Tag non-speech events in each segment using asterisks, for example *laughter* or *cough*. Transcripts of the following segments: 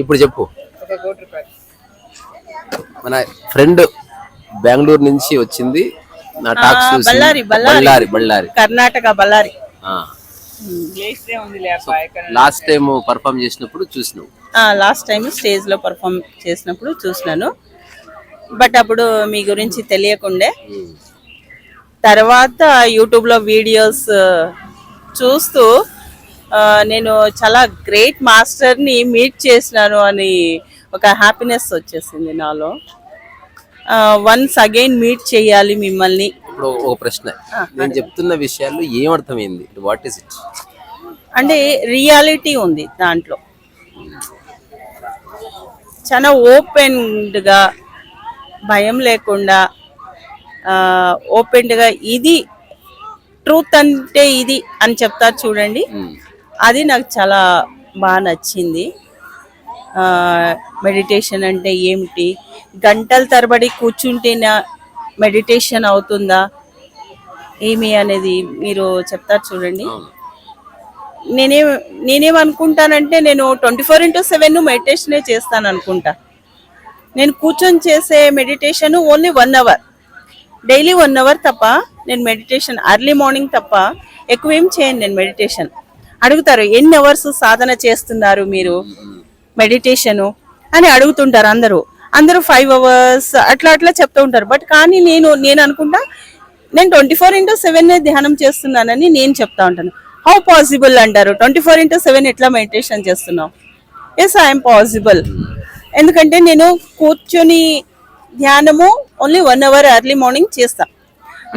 ఇప్పుడు చెప్పు. మన ఫ్రెండ్ బెంగళూరు నుంచి వచ్చింది. నా టాక్ చూసి Ballari, Ballari. Karnataka Ballari. Last time perform చేసినప్పుడు చూసినావు. లాస్ట్ టైం స్టేజ్లో పర్ఫామ్ చేసినప్పుడు చూసినాను. బట్ అప్పుడు మీ గురించి తెలియకుండే. తర్వాత యూట్యూబ్లో వీడియోస్ చూస్తూ నేను చాలా గ్రేట్ మాస్టర్ని మీట్ చేసినాను అని ఒక హ్యాపీనెస్ వచ్చేసింది నాలో. వన్స్ అగైన్ మీట్ చేయాలి మిమ్మల్ని. ఇప్పుడు ఒక ప్రశ్న. నేను చెప్తున్న విషయాల్లో ఏం అర్థమైంది వాట్ ఈస్ ఇట్ అంటే రియాలిటీ ఉంది దాంట్లో. చాలా ఓపెన్గా భయం లేకుండా ఓపెన్గా ఇది ట్రూత్ అంటే ఇది అని చెప్తారు చూడండి. అది నాకు చాలా బాగా నచ్చింది. మెడిటేషన్ అంటే ఏమిటి? గంటల తరబడి కూర్చుంటేనా మెడిటేషన్ అవుతుందా? ఏమి అనేది మీరు చెప్తారు చూడండి. నేనేం నేనేమనుకుంటానంటే నేను ట్వంటీ ఫోర్ ఇంటూ సెవెన్ మెడిటేషనే చేస్తాను అనుకుంటా. నేను కూర్చొని చేసే meditation only one hour daily one hour తప్ప నేను మెడిటేషన్ అర్లీ మార్నింగ్ తప్ప ఎక్కువ ఏం చేయను నేను మెడిటేషన్ అడుగుతారు ఎన్ని అవర్స్ సాధన చేస్తున్నారు మీరు? మెడిటేషను? అని అడుగుతుంటారు అందరూ. అందరూ ఫైవ్ అవర్స్ అట్లా అట్లా చెప్తూ ఉంటారు. బట్ కానీ నేను నేను అనుకుంటా నేను ట్వంటీ ఫోర్ ఇంటూ సెవెన్ ధ్యానం చేస్తున్నానని నేను చెప్తా ఉంటాను. హౌ పాసిబుల్ అంటారు? ట్వంటీ ఫోర్ ఇంటూ సెవెన్ ఎట్లా మెడిటేషన్ చేస్తున్నావు? ఎస్ ఐఎమ్ పాసిబుల్ ఎందుకంటే నేను కూర్చొని ధ్యానము only one hour early morning చేస్తా.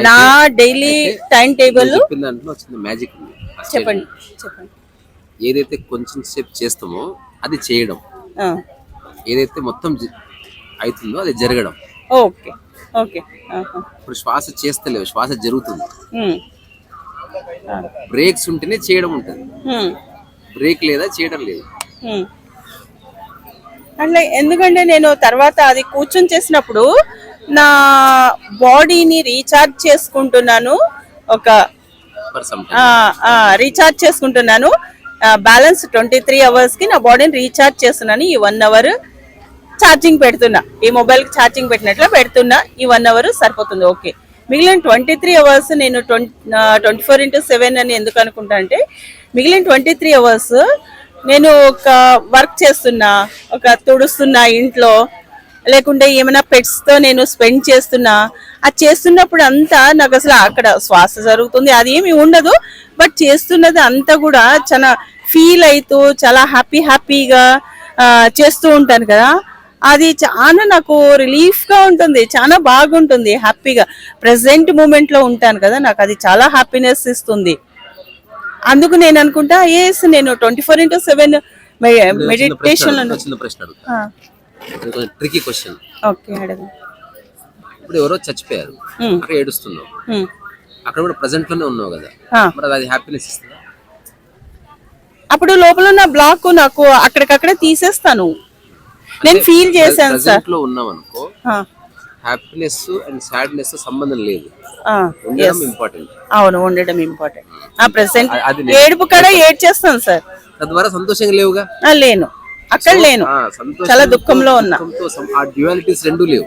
నా డైలీ టైం టేబుల్ మ్యాజిక్ చెప్పండి. చెప్పండి. ఏదైతే కొంచెం సేపు చేస్తామో అది చేయడం. ఏదైతే మొత్తం అవుతుందో అది జరగడం. ఓకే. ఓకే. ఇప్పుడు శ్వాస చేస్తలేవు శ్వాస జరుగుతుంది. బ్రేక్స్ ఉంటేనే చేయడం ఉంటుంది. బ్రేక్ లేదా చేయడం లేదు. అట్లా ఎందుకంటే నేను తర్వాత అది కూర్చొని చేసినప్పుడు నా బాడీని రీఛార్జ్ చేసుకుంటున్నాను. ఒక రీఛార్జ్ చేసుకుంటున్నాను. బ్యాలెన్స్ ట్వంటీ త్రీ అవర్స్కి నా బాడీని రీఛార్జ్ చేస్తున్నాను. ఈ వన్ అవర్ ఛార్జింగ్ పెడుతున్నా. ఈ మొబైల్కి ఛార్జింగ్ పెట్టినట్లు పెడుతున్నా. ఈ వన్ అవర్ సరిపోతుంది. ఓకే మిగిలిన ట్వంటీ త్రీ అవర్స్ నేను twenty twenty four into seven అని ఎందుకు అనుకుంటా అంటే మిగిలిన ట్వంటీ త్రీ అవర్స్ నేను ఒక వర్క్ చేస్తున్నా ఒక తుడుస్తున్నా ఇంట్లో లేకుంటే ఏమైనా పెట్స్తో నేను స్పెండ్ చేస్తున్నా అది చేస్తున్నప్పుడు అంతా నాకు అసలు అక్కడ శ్వాస జరుగుతుంది అది ఏమి ఉండదు. బట్ చేస్తున్నది అంతా కూడా చాలా ఫీల్ అవుతూ చాలా హ్యాపీ హ్యాపీగా చేస్తూ ఉంటాను కదా. అది చాలా నాకు రిలీఫ్గా ఉంటుంది చాలా బాగుంటుంది హ్యాపీగా ప్రెసెంట్ మూమెంట్లో ఉంటాను కదా నాకు అది చాలా హ్యాపీనెస్ ఇస్తుంది. అందుకు నేను అనుకుంటా ఎస్ నేను twenty four into seven meditation tricky question okay అడగ. ఇప్పుడు ఎవరో చచ్చిపోయారు. అక్కడ ఏడుస్తున్నావు. అక్కడ కూడా ప్రజెంట్లోనే ఉన్నావు కదా. మరి అది హ్యాపీనెస్ ఇస్తుందా? అప్పుడు లోపల ఉన్న బ్లాక్ నాకు అక్కడికక్కడే తీసేస్తాను నేను ఫీల్ చేశాను సార్. లో ఉన్నావు అనుకో హ్యాపీనెస్ అండ్ సాడ్నెస్ సంబంధం లేదు. ఉండడం ఇంపార్టెంట్ అవును ఉండడం ఇంపార్టెంట్ ఆ ప్రెసెంట్ ఏడుపు కడ ఏడ్ చేస్తాను సార్. తద్వారా సంతోషంగా లేవుగా? లేను. అక్కడ లేను. చాలా దుఃఖంలో ఉన్నా. ఆ డ్యువాలిటీస్ రెండు లేవు.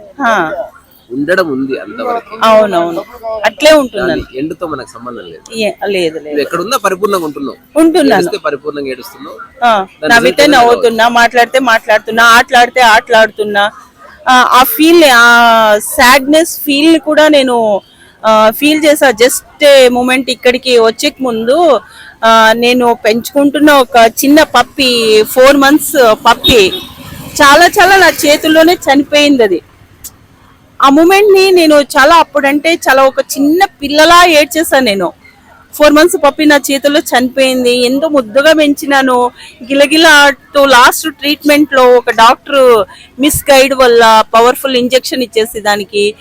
ఉండడం ఉంది అంతవరకు. అవునవును. అట్లే ఉంటున్నాను ఎండ్తో మనకు సంబంధం లేదు. ఏ- లేదు లేదు. నువ్వు ఎక్కడున్నా పరిపూర్ణంగా ఉంటున్నావు. ఉంటున్నాను. ఏడిస్తే పరిపూర్ణంగా ఏడుస్తున్నావు. నవ్వితే నవ్వుతున్నా మాట్లాడితే మాట్లాడుతున్నా ఆటలాడితే ఆటలాడుతున్నా. ఆ, ఆ ఫీల్ ఆ సాడ్నెస్ ఫీల్ కూడా నేను ఫీల్ చేసా. జస్ట్ మూమెంట్ ఇక్కడికి వచ్చే ముందు ఆ, నేను పెంచుకుంటున్న ఒక చిన్న పప్పి ఫోర్ మంత్స్ పప్పి. చాలా చాలా నా చేతుల్లోనే చనిపోయింది అది. ఆ మూమెంట్ని నేను చాలా అప్పుడంటే చాలా ఒక చిన్న పిల్లలా ఏడ్చేసాను నేను. ఫోర్ మంత్స్ పప్పి నా చేతుల్లో చనిపోయింది. ఎంతో ముద్దుగా పెంచినాను. గిలగిల ఆడుతూ లాస్ట్ ట్రీట్మెంట్లో ఒక డాక్టర్ మిస్ గైడ్ వల్ల పవర్ఫుల్ ఇంజెక్షన్ ఇచ్చేసి దానికి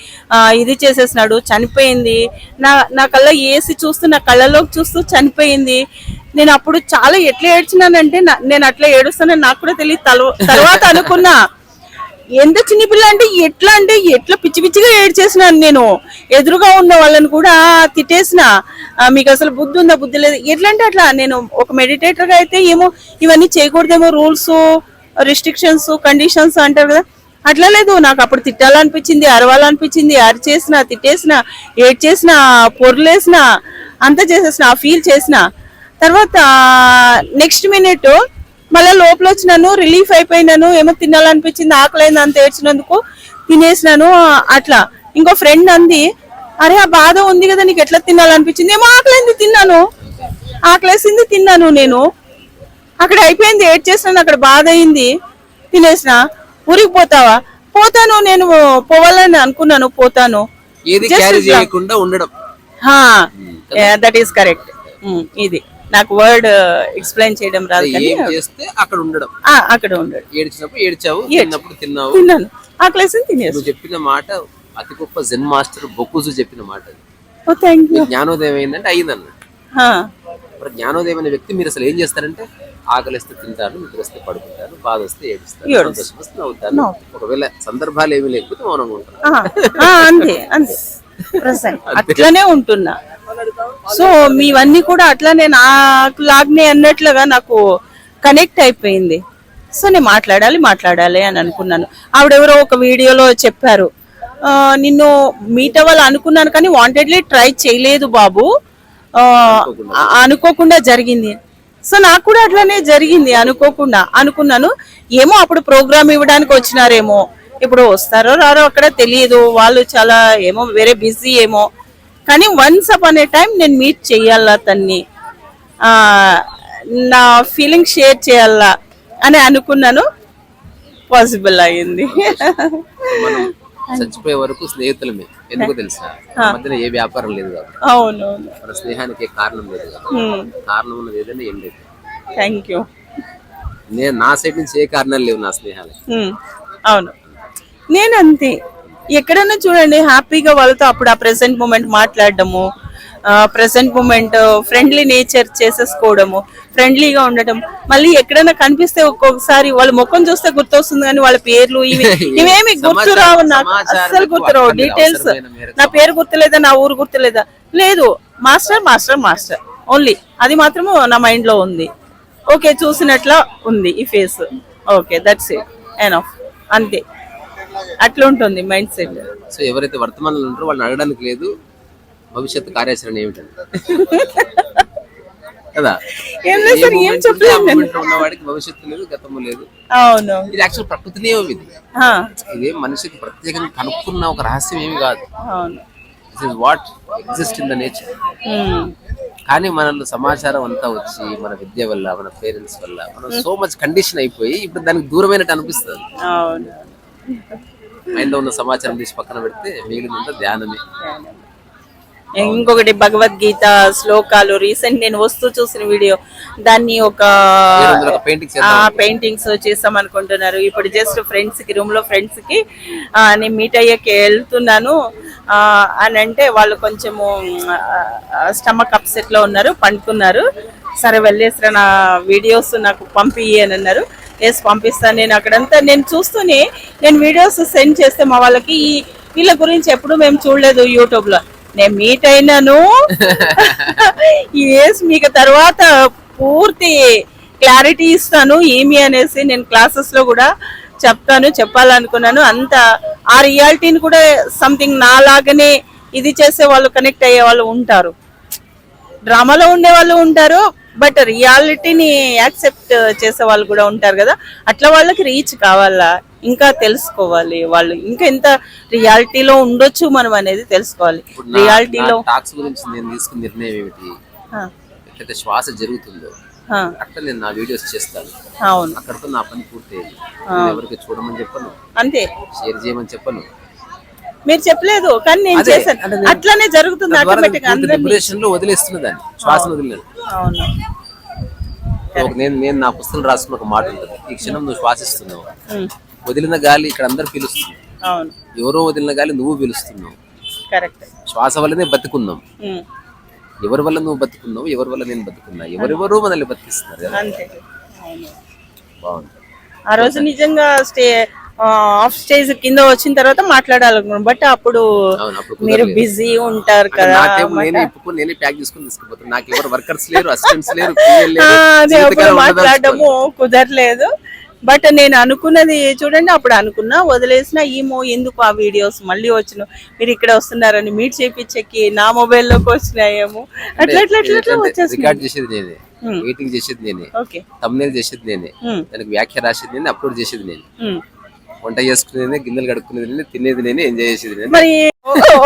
ఇది చేసేసినాడు. చనిపోయింది. నా నా కళ్ళ ఏసి చూస్తూ నా కళ్ళలోకి చూస్తూ చనిపోయింది. నేను అప్పుడు చాలా ఎట్లా ఏడ్చినానంటే నేను అట్లా ఏడుస్తానని నాకు కూడా తెలియదు. తల- తర్వాత అనుకున్నా. ఎంత చిన్న పిల్ల అంటే ఎట్లా అంటే ఎట్లా పిచ్చి పిచ్చిగా ఏడ్ నేను? ఎదురుగా ఉన్న వాళ్ళని కూడా తిట్టేసిన. మీకు అసలు బుద్ధి ఉందా? బుద్ధి లేదు. ఎట్లా అంటే అట్లా నేను ఒక మెడిటేటర్గా అయితే ఏమో ఇవన్నీ చేయకూడదేమో రూల్స్ రిస్ట్రిక్షన్స్ కండిషన్స్ అంటారు కదా. అట్లా లేదు. నాకు అప్పుడు తిట్టాలనిపించింది అరవాలనిపించింది అరిచేసిన తిట్టేసిన ఏడ్చేసిన పొర్లేసిన అంతా చేసేసిన ఆ ఫీల్ చేసిన. తర్వాత నెక్స్ట్ మినిట్ మళ్ళీ లోపల వచ్చినాను రిలీఫ్ అయిపోయినాను ఏమో తినాలనిపించింది ఆకలైంది అంత ఏడ్చినందుకు తినేసినాను అట్లా. ఇంకో ఫ్రెండ్ అంది అరే ఆ బాధ ఉంది కదా నీకు ఎట్లా తినాలనిపించింది? ఏమో ఆకలైంది తిన్నాను. ఆకలేసింది తిన్నాను నేను. అక్కడ అయిపోయింది ఏడ్ చేసినాను అక్కడ బాధ అయింది తినేసిన. ఊరికి పోతావా? పోతాను నేను పోవాలని అనుకున్నాను పోతాను. ఉండడం. దట్ ఈస్ కరెక్ట్ ఇది. నాకు వర్డ్ ఎక్స్ప్లెయిన్ చేయడం రాదు ఏం చేస్తే అక్కడ ఉండడం. ఆ, అక్కడ ఉండడు. ఏడ్చినప్పుడు ఏడ్చావు ఏడ్చా. తిన్నప్పుడు తిన్నావు. తిన్నాను. ఆకలేసింది తినేసి. నువ్వు చెప్పిన మాట అతి గొప్ప జెన్ మాస్టర్ బొక్కుజు చెప్పిన మాట మీకు జ్ఞానోదయం అయిందంటే అయిందన్న. మరి జ్ఞానోదయం అనే వ్యక్తి మీరు అసలు ఏం చేస్తారంటే ఆకలిస్తే తింటాను నిద్ర వస్తే పడుకుంటాను బాధ వస్తే ఏడుస్తాను. సంతోషం వస్తే ఒకవేళ సందర్భాలు ఏమీ లేకపోతే మౌనంగా ఉంటాను అంతే అంతే. ప్రజెంట్ *laughs* అట్లనే ఉంటున్నా. సో మీవన్నీ కూడా అట్లానే నాకు లాగ్నే అన్నట్లుగా నాకు కనెక్ట్ అయిపోయింది. సో నేను మాట్లాడాలి మాట్లాడాలి అని అనుకున్నాను. ఆవిడెవరో ఒక వీడియోలో చెప్పారు. నిన్ను మీట్ అవ్వాలి అనుకున్నాను కానీ వాంటెడ్లీ ట్రై చేయలేదు బాబు. అనుకోకుండా జరిగింది. సో నాకు కూడా అట్లానే జరిగింది అనుకోకుండా అనుకున్నాను. ఏమో అప్పుడు ప్రోగ్రామ్ ఇవ్వడానికి వచ్చినారేమో. ఇప్పుడు వస్తారో రారో అక్కడ తెలియదు. వాళ్ళు చాలా ఏమో వేరే బిజీ ఏమో. కానీ వన్స్ అప్ అనే టైం నేను మీట్ చెయ్యాలా తన్ని? నా ఫీలింగ్ షేర్ చేయాలా అని అనుకున్నాను. పాసిబుల్ అయ్యింది మనం చచ్చిపోయే వరకు స్నేహితులమే. ఎందుకో తెలుసా? మన మధ్యన ఏ వ్యాపారం లేదు కాబట్టి. అవునవును. మన స్నేహానికి ఏ కారణం లేదు కాబట్టి. కారణం ఉన్నది ఏదైనా ఏం లేదు. థ్యాంక్ యూ నేను నా సైడ్ నుంచి ఏ కారణాలు లేవు నా స్నేహాలకి. ఉమ్, అవును. నేను అంతే. ఎక్కడైనా చూడండి హ్యాపీగా వాళ్ళతో అప్పుడు ఆ ప్రెసెంట్ మూమెంట్ మాట్లాడడము ప్రెసెంట్ మూమెంట్ ఫ్రెండ్లీ నేచర్ చేసేసుకోవడము ఫ్రెండ్లీగా ఉండటం. మళ్ళీ ఎక్కడైనా కనిపిస్తే ఒక్కొక్కసారి వాళ్ళ ముఖం చూస్తే గుర్తొస్తుంది కానీ వాళ్ళ పేర్లు ఇవి *laughs* ఇవేమి గుర్తు రావు నాకు. అస్సలు గుర్తురావు. డీటెయిల్స్ నా పేరు గుర్తులేదా నా ఊరు గుర్తులేదా? లేదు. మాస్టర్ మాస్టర్ మాస్టర్ ఓన్లీ అది మాత్రము నా మైండ్లో ఉంది. ఓకే చూసినట్లా ఉంది ఈ face okay that's it enough అంతే. అట్లా ఉంటుంది మైండ్ సెట్. సో ఎవరైతే వర్తమానంలో ఉంటారో వాళ్ళని అడగడానికి లేదు భవిష్యత్తు కార్యాచరణ ఏమిటండి కదా? ఏం లేదు సార్, ఏ ఏం moment చెప్పలేదు ఉంటే ఆ నేను. moment లో ఉన్నవాడికి భవిష్యత్తు లేదు గతము లేదు. అవును. ఇది యాక్చువల్ ప్రకృతి నియమం ఇది మనిషికి ప్రత్యేకంగా కనుక్కున్న ఒక రహస్యం ఏమి కాదు. అవును. This is what exist in the nature కానీ మనలో సమాచారం అంతా వచ్చి మన విద్య వల్ల మన పేరెంట్స్ వల్ల మనం సో మచ్ కండిషన్ అయిపోయి ఇప్పుడు దానికి దూరమైనట్టు అనిపిస్తుంది. అవును. మైండ్లో ఉన్న సమాచారం తీసి పక్కన పెడితే మిగిలినంత ధ్యానమే. ఇంకొకటి భగవద్గీత శ్లోకాలు. రీసెంట్ నేను వస్తూ చూసిన వీడియో. దాన్ని ఒక పెయింటింగ్స్ చేస్తాం అనుకుంటున్నారు. ఇప్పుడు జస్ట్ ఫ్రెండ్స్కి రూమ్లో ఫ్రెండ్స్కి నేను మీట్ అయ్యాక వెళ్తున్నాను. అని అంటే వాళ్ళు కొంచెము స్టమక్ అప్సెట్లో ఉన్నారు పండుకున్నారు. సరే వెళ్ళేసిన నా వీడియోస్ నాకు పంపి అని అన్నారు. ఎస్ పంపిస్తాను నేను అక్కడంతా. నేను చూస్తూనే నేను వీడియోస్ సెండ్ చేస్తే మా వాళ్ళకి ఈ వీళ్ళ గురించి ఎప్పుడు మేము చూడలేదు యూట్యూబ్లో నేను మీట్ అయినాను. *laughs* ఎస్ మీకు తర్వాత పూర్తి క్లారిటీ ఇస్తాను. ఏమి అనేసి నేను క్లాసెస్లో కూడా చెప్తాను చెప్పాలనుకున్నాను. అంత ఆ రియాలిటీని కూడా సంథింగ్ నాలాగనే ఇది చేసే వాళ్ళు కనెక్ట్ అయ్యే వాళ్ళు ఉంటారు. డ్రామాలో ఉండే వాళ్ళు ఉంటారు. బట్ రియాలిటీని యాక్సెప్ట్ చేసే వాళ్ళు కూడా ఉంటారు కదా. అట్లా వాళ్ళకి రీచ్ కావాలా? ఇంకా తెలుసుకోవాలి వాళ్ళు. ఇంకా ఎంత రియాలిటీలో ఉండొచ్చు మనం అనేది తెలుసుకోవాలి. రియాలిటీలో టాక్స్ గురించి నేను తీసుకున్న నిర్ణయం ఏమిటి? ఎట్లయితే శ్వాస జరుగుతుందో అట్లా నేను నా వీడియోస్ చేస్తాను. అవును. అక్కడితో నా పని పూర్తయింది. ఎవరికి చూడమని చెప్పను. అంతే. షేర్ చేయమని చెప్పను. మీరు చెప్పలేదు కానీ నేను చేశాను. అట్లానే జరుగుతుంది ఆటోమేటిక్ అందరినీ. లిబరేషన్లో వదిలేస్తున్న దాన్ని శ్వాస నేను నేను నా పుస్తకం రాసుకున్న ఒక మాట ఉంటుంది. ఈ క్షణం నువ్వు శ్వాసిస్తున్నావు. వదిలిన గాలి ఇక్కడ అందరు పీలుస్తుంది. ఎవరో వదిలిన గాలి నువ్వు పీలుస్తున్నావు. శ్వాస వల్లనే బతుకున్నాం. ఎవరి వల్ల నువ్వు బతుకున్నావు? ఎవరి వల్ల నేను బతుకున్నా? ఎవరెవరో మనల్ని బతికిస్తున్నారు కదా. బాగుంది. ఆ రోజు నిజంగా స్టే ఆఫ్ స్టేజ్ కింద వచ్చిన తర్వాత మాట్లాడాలనుకున్నాను. బట్ అప్పుడు మీరు. బిజీ ఉంటారు కదా నేనే ప్యాక్ చేసుకుని తీసుకుపోతాను. నాకు ఎవరు వర్కర్స్ లేరు అసిస్టెంట్స్ లేరు అదే అప్పుడు మాట్లాడడము కుదరలేదు. బట్ నేను అనుకున్నది చూడండి అప్పుడు అనుకున్నా వదిలేసిన ఈమో ఎందుకు ఆ వీడియోస్ మళ్ళీ వచ్చిన మీరు ఇక్కడ వస్తున్నారని మీట్ చేపించకి నా మొబైల్లోకి వచ్చినాయేమో. అట్లా అట్లా చేసేది నేనే. Hmm. మీటింగ్ చేసేది నేనే. ఓకే తమ్నేల్ చేసేది నేనే. Hmm. దానికి వ్యాఖ్య రాసేది నేనే అప్లోడ్ చేసేది నేను. ఉమ్. వంట చేసుకునేది నేనే గిన్నెలు కడుక్కునేది నేనే తినేది నేనే ఎంజాయ్ చేసేది నేనే మరి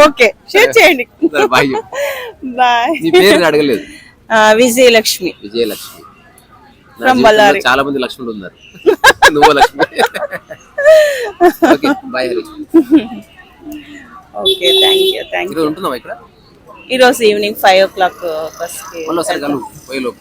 ఓకే షేర్ చేయండి. బాయ్ బాయ్ నీ పేరు అడగలేదు. విజయలక్ష్మి. విజయలక్ష్మి. నా From జీవితంలో బళ్ళారి. చాలా మంది లక్ష్ములు ఉన్నారు. నువ్వు Lakshmi. Okay bye Hari okay thank you thank you ఈరోజు ఉంటున్నావా ఇక్కడ? ఈరోజు ఈవినింగ్ ఫైవ్ ఓ క్లాక్ బస్కి మళ్ళీ ఒకసారి కలువు పోయేలోపు.